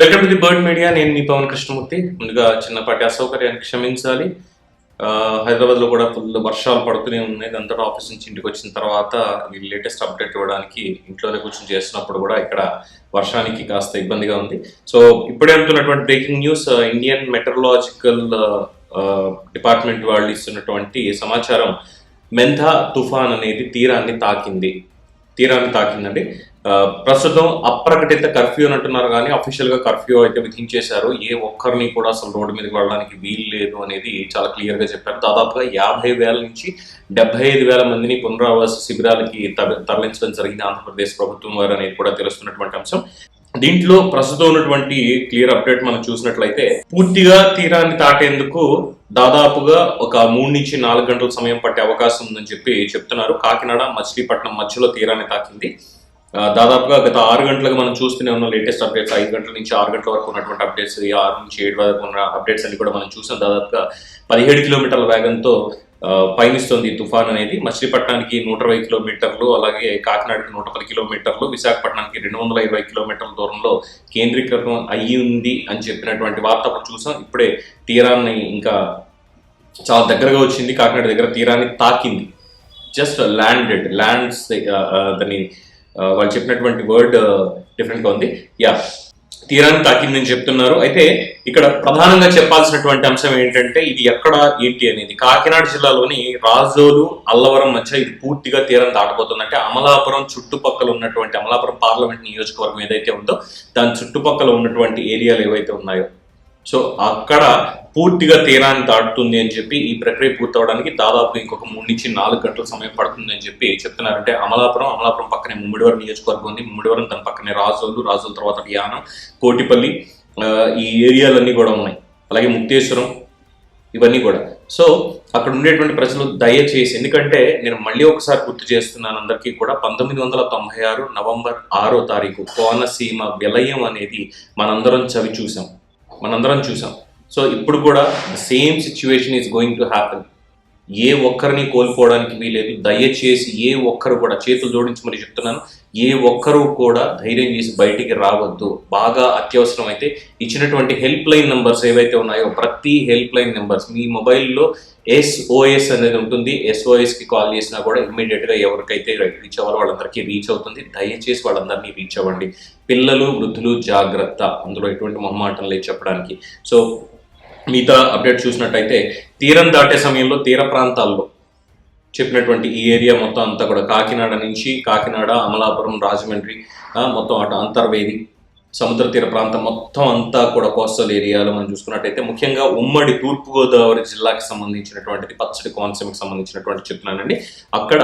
Welcome to the Bird Media నేను మీ పవన్ కృష్ణమూర్తి. ముందుగా చిన్నపాటి అసౌకర్యాన్ని క్షమించాలి. హైదరాబాద్లో కూడా ఫుల్ వర్షాలు పడుతూనే ఉన్నాయి. దాంతో ఆఫీస్ నుంచి ఇంటికి వచ్చిన తర్వాత లేటెస్ట్ అప్డేట్ ఇవ్వడానికి ఇంట్లోనే కూర్చొని చేస్తున్నప్పుడు కూడా ఇక్కడ వర్షానికి కాస్త ఇబ్బందిగా ఉంది. సో ఇప్పుడే అనుకున్నటువంటి breaking news Indian Meteorological Department వాళ్ళు ఇస్తున్నటువంటి సమాచారం మెంధా తుఫాన్ అనేది తీరాన్ని తాకింది. తీరాన్ని తాకిందండి. ప్రస్తుతం అప్రకటిత కర్ఫ్యూ అని అంటున్నారు కానీ అఫీషియల్గా కర్ఫ్యూ అయితే విధించేశారు. ఏ ఒక్కరిని కూడా అసలు రోడ్డు మీదకి వెళ్ళడానికి వీలు లేదు అనేది చాలా క్లియర్గా చెప్పారు. దాదాపుగా యాభై వేల నుంచి డెబ్బై ఐదు వేల మందిని పునరావాస శిబిరాలకి తర- తరలించడం జరిగింది ఆంధ్రప్రదేశ్ ప్రభుత్వం వారు అనేది కూడా తెలుస్తున్నటువంటి అంశం. దీంట్లో ప్రస్తుతం ఉన్నటువంటి క్లియర్ అప్డేట్ మనం చూసినట్లయితే పూర్తిగా తీరాన్ని తాటేందుకు దాదాపుగా ఒక మూడు నుంచి నాలుగు గంటల సమయం పట్టే అవకాశం ఉందని చెప్పి చెప్తున్నారు. కాకినాడ మచిలీపట్నం మధ్యలో తీరాన్ని తాకింది. దాదాపుగా గత ఆరు గంటలకు మనం చూస్తూనే ఉన్న లేటెస్ట్ అప్డేట్స్. ఐదు గంటల నుంచి ఆరు గంటల వరకు ఉన్నటువంటి అప్డేట్స్ ఈ ఆరు నుంచి ఏడు వరకు ఉన్న అప్డేట్స్ అన్ని కూడా మనం చూసాం. దాదాపుగా పదిహేడు కిలోమీటర్ల వేగంతో పయనిస్తుంది తుఫాన్ అనేది. మచిలీపట్నానికి నూట ఇరవై కిలోమీటర్లు అలాగే కాకినాడకి నూట పది కిలోమీటర్లు విశాఖపట్నానికి రెండు వందల ఇరవై కిలోమీటర్ల దూరంలో కేంద్రీకృతం అయ్యి ఉంది అని చెప్పినటువంటి వార్త అప్పుడు చూసాం. ఇప్పుడే తీరాన్ని ఇంకా చాలా దగ్గరగా వచ్చింది. కాకినాడ దగ్గర తీరాన్ని తాకింది. జస్ట్ ల్యాండెడ్ ల్యాండ్స్ దాన్ని వాళ్ళు చెప్పినటువంటి వర్డ్ డిఫరెంట్గా ఉంది. యా తీరాన్ని తాకిందని చెప్తున్నారు. అయితే ఇక్కడ ప్రధానంగా చెప్పాల్సినటువంటి అంశం ఏంటంటే ఇది ఎక్కడ ఏంటి అనేది. కాకినాడ జిల్లాలోని రాజోలు అల్లవరం మధ్య ఇది పూర్తిగా తీరం దాటబోతుంది. అంటే అమలాపురం చుట్టుపక్కల ఉన్నటువంటి అమలాపురం పార్లమెంట్ నియోజకవర్గం ఏదైతే ఉందో దాని చుట్టుపక్కల ఉన్నటువంటి ఏరియాలు ఏవైతే ఉన్నాయో సో అక్కడ పూర్తిగా తీరాన్ని దాటుతుంది అని చెప్పి ఈ ప్రక్రియ పూర్తవడానికి దాదాపు ఇంకొక మూడు నుంచి నాలుగు గంటల సమయం పడుతుంది అని చెప్పి చెప్తున్నారంటే అమలాపురం అమలాపురం పక్కనే ముమ్మిడివరం నియోజకవర్గం ఉంది. ముమ్మిడివరం దాని పక్కనే రాజోలు రాజోల తర్వాత యానం కోటిపల్లి ఈ ఏరియాలన్నీ కూడా ఉన్నాయి. అలాగే ముక్తేశ్వరం ఇవన్నీ కూడా. సో అక్కడ ఉండేటువంటి ప్రజలు దయచేసి ఎందుకంటే నేను మళ్ళీ ఒకసారి గుర్తు చేస్తున్నాను అందరికీ కూడా పంతొమ్మిది వందల తొంభై ఆరు నవంబర్ ఆరో తారీఖు కోనసీమ విలయం అనేది మనందరం చవి చూసాం. మనందరం చూసాం. సో ఇప్పుడు కూడా same situation is going to happen ఏ ఒక్కరిని కోల్పోవడానికి వీలేదు దయచేసి ఏ ఒక్కరు కూడా చేతులు జోడించి మరి చెప్తున్నాను ఏ ఒక్కరు కూడా ధైర్యం చేసి బయటికి రావద్దు. బాగా అత్యవసరమైతే ఇచ్చినటువంటి హెల్ప్ లైన్ నెంబర్స్ ఏవైతే ఉన్నాయో ప్రతి హెల్ప్ లైన్ నెంబర్స్ మీ మొబైల్లో ఎస్ఓఎస్ అనేది ఉంటుంది. ఎస్ఓఎస్కి కాల్ చేసినా కూడా ఇమ్మీడియట్గా ఎవరికైతే రీచ్ అవ్వాలో వాళ్ళందరికీ రీచ్ అవుతుంది. దయచేసి వాళ్ళందరినీ రీచ్ అవ్వండి. పిల్లలు వృద్ధులు జాగ్రత్త. అందులో ఎటువంటి మొహమాటం లేదు చెప్పడానికి. సో మిగతా అప్డేట్ చూసినట్టయితే తీరం దాటే సమయంలో తీర ప్రాంతాల్లో చెప్పినటువంటి ఈ ఏరియా మొత్తం అంతా కూడా కాకినాడ నుంచి కాకినాడ అమలాపురం రాజమండ్రి మొత్తం అటు అంతర్వేది సముద్ర తీర ప్రాంతం మొత్తం అంతా కూడా కోస్టల్ ఏరియాలో మనం చూసుకున్నట్టయితే ముఖ్యంగా ఉమ్మడి తూర్పుగోదావరి జిల్లాకి సంబంధించినటువంటిది పచ్చడి కోనసీమకి సంబంధించినటువంటి చెప్తున్నానండి. అక్కడ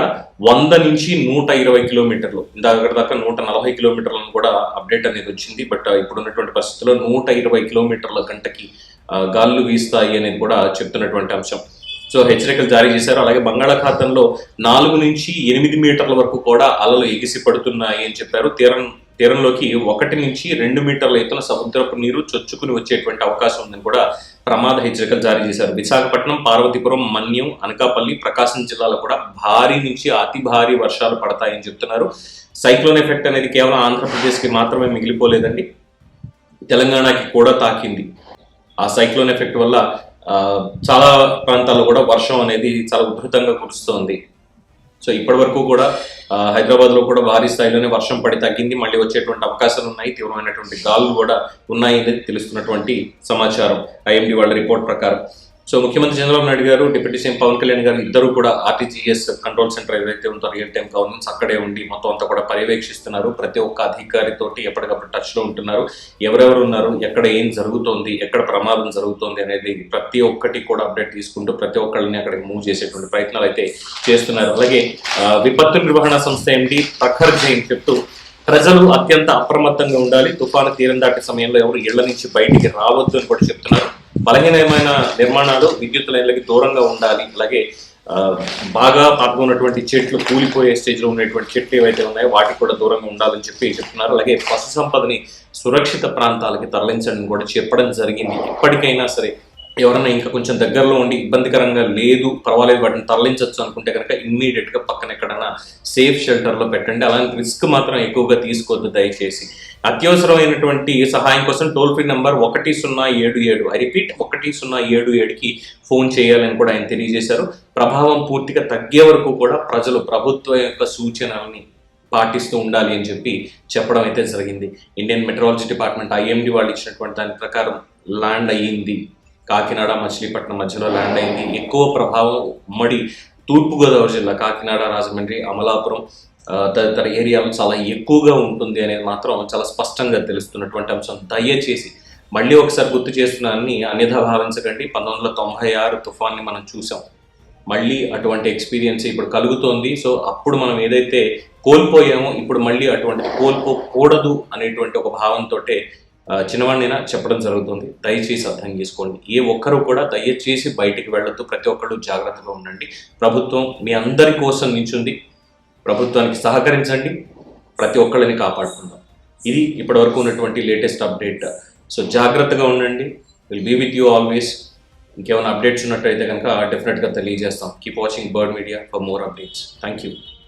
వంద నుంచి నూట ఇరవై కిలోమీటర్లు ఇందాక దాకా నూట నలభై కిలోమీటర్లను కూడా అప్డేట్ అనేది వచ్చింది. బట్ ఇప్పుడు ఉన్నటువంటి పరిస్థితుల్లో నూట ఇరవై కిలోమీటర్ల గంటకి గాలులు వీస్తాయి అనేది కూడా చెప్తున్నటువంటి అంశం. సో హెచ్చరికలు జారీ చేశారు. అలాగే బంగాళాఖాతంలో నాలుగు నుంచి ఎనిమిది మీటర్ల వరకు కూడా అలలు ఎగిసి పడుతున్నాయి అని చెప్పారు. తీరం తీరంలోకి ఒకటి నుంచి రెండు మీటర్ల ఎత్తున సముద్రపు నీరు చొచ్చుకుని వచ్చేటువంటి అవకాశం ఉందని కూడా ప్రమాద హెచ్చరికలు జారీ చేశారు. విశాఖపట్నం పార్వతీపురం మన్యం అనకాపల్లి ప్రకాశం జిల్లాలో కూడా భారీ నుంచి అతి భారీ వర్షాలు పడతాయని చెప్తున్నారు. సైక్లోన్ ఎఫెక్ట్ అనేది కేవలం ఆంధ్రప్రదేశ్కి మాత్రమే మిగిలిపోలేదండి. తెలంగాణకి కూడా తాకింది. ఆ సైక్లోన్ ఎఫెక్ట్ వల్ల చాలా ప్రాంతాల్లో కూడా వర్షం అనేది చాలా ఉధృతంగా కురుస్తోంది. సో ఇప్పటి వరకు కూడా హైదరాబాద్లో కూడా భారీ స్థాయిలోనే వర్షం పడి తగ్గింది. మళ్ళీ వచ్చేటువంటి అవకాశాలు ఉన్నాయి. తీవ్రమైనటువంటి గాలులు కూడా ఉన్నాయి అనేది తెలుస్తున్నటువంటి సమాచారం. ఐఎండి వాళ్ళ రిపోర్ట్ ప్రకారం. సో ముఖ్యమంత్రి చంద్రబాబు నాయుడు గారు డిప్యూటీ సీఎం పవన్ కళ్యాణ్ గారు ఇద్దరు కూడా ఆర్టీజీఎస్ కంట్రోల్ సెంటర్ ఏదైతే ఉందో రియల్ టైం గవర్నెన్స్ అక్కడే ఉండి మొత్తం అంతా కూడా పర్యవేక్షిస్తున్నారు. ప్రతి ఒక్క అధికారితోటి ఎప్పటికప్పుడు టచ్లో ఉంటున్నారు. ఎవరెవరు ఉన్నారు? ఎక్కడ ఏం జరుగుతోంది? ఎక్కడ ప్రమాదం జరుగుతోంది అనేది ప్రతి ఒక్కటి కూడా అప్డేట్ తీసుకుంటూ ప్రతి ఒక్కళ్ళని అక్కడికి మూవ్ చేసేటువంటి ప్రయత్నాలు అయితే చేస్తున్నారు. అలాగే విపత్తు నిర్వహణ సంస్థ ఎండి ప్రఖర్ జైన్ చెప్తూ ప్రజలు అత్యంత అప్రమత్తంగా ఉండాలి. తుఫాను తీరం దాటి సమయంలో ఎవరు ఇళ్ళ నుంచి బయటికి రావద్దు అని కూడా చెప్తున్నారు. బలహీనమైన నిర్మాణాలు విద్యుత్ లైన్లకి దూరంగా ఉండాలి. అలాగే బాగా పాల్గొన్నటువంటి చెట్లు కూలిపోయే స్టేజ్లో ఉన్నటువంటి చెట్లు ఏవైతే ఉన్నాయో వాటికి కూడా దూరంగా ఉండాలని చెప్పి చెప్తున్నారు. అలాగే పశు సంపదని సురక్షిత ప్రాంతాలకి తరలించడం కూడా చెప్పడం జరిగింది. ఇప్పటికైనా సరే ఎవరైనా ఇంకా కొంచెం దగ్గరలో ఉండి ఇబ్బందికరంగా లేదు పర్వాలేదు వాటిని తరలించవచ్చు అనుకుంటే కనుక ఇమ్మీడియట్గా పక్కన ఎక్కడైనా సేఫ్ షెల్టర్లో పెట్టండి. అలాంటి రిస్క్ మాత్రం ఎక్కువగా తీసుకోవద్దు దయచేసి. అత్యవసరమైనటువంటి సహాయం కోసం టోల్ ఫ్రీ నంబర్ ఒకటి సున్నా ఏడు ఏడు. ఐ రిపీట్ ఒకటి సున్నా ఏడు ఏడుకి ఫోన్ చేయాలని కూడా ఆయన తెలియజేశారు. ప్రభావం పూర్తిగా తగ్గే వరకు కూడా ప్రజలు ప్రభుత్వం యొక్క సూచనల్ని పాటిస్తూ ఉండాలి అని చెప్పి చెప్పడం అయితే జరిగింది. ఇండియన్ మెట్రాలజీ డిపార్ట్మెంట్ ఐఎండి వాళ్ళు ఇచ్చినటువంటి దాని ప్రకారం ల్యాండ్ అయ్యింది. కాకినాడ మచిలీపట్నం మధ్యలో ల్యాండ్ అయింది. ఎక్కువ ప్రభావం ఉమ్మడి తూర్పుగోదావరి జిల్లా కాకినాడ రాజమండ్రి అమలాపురం తదితర ఏరియాలో చాలా ఎక్కువగా ఉంటుంది అనేది మాత్రం చాలా స్పష్టంగా తెలుస్తున్నటువంటి అంశం. దయచేసి మళ్ళీ ఒకసారి గుర్తు చేస్తున్నానని అన్యథా భావించకండి. పంతొమ్మిది వందల తొంభై ఆరు తుఫాన్ని మనం చూసాం మళ్ళీ అటువంటి ఎక్స్పీరియన్స్ ఇప్పుడు కలుగుతోంది. సో అప్పుడు మనం ఏదైతే కోల్పోయామో ఇప్పుడు మళ్ళీ అటువంటి కోల్పోకూడదు అనేటువంటి ఒక భావంతో చిన్నవాడినైనా చెప్పడం జరుగుతుంది. దయచేసి అర్థం చేసుకోండి. ఏ ఒక్కరు కూడా దయచేసి బయటికి వెళ్ళొద్దు. ప్రతి ఒక్కరు జాగ్రత్తగా ఉండండి. ప్రభుత్వం మీ అందరి కోసం నించుంది. ప్రభుత్వానికి సహకరించండి. ప్రతి ఒక్కళ్ళని కాపాడుకుందాం. ఇది ఇప్పటివరకు ఉన్నటువంటి లేటెస్ట్ అప్డేట్. సో జాగ్రత్తగా ఉండండి. Will be with you always ఇంకేమైనా అప్డేట్స్ ఉన్నట్టయితే కనుక డెఫినెట్గా తెలియజేస్తాం. Keep watching Bird Media for more updates thank you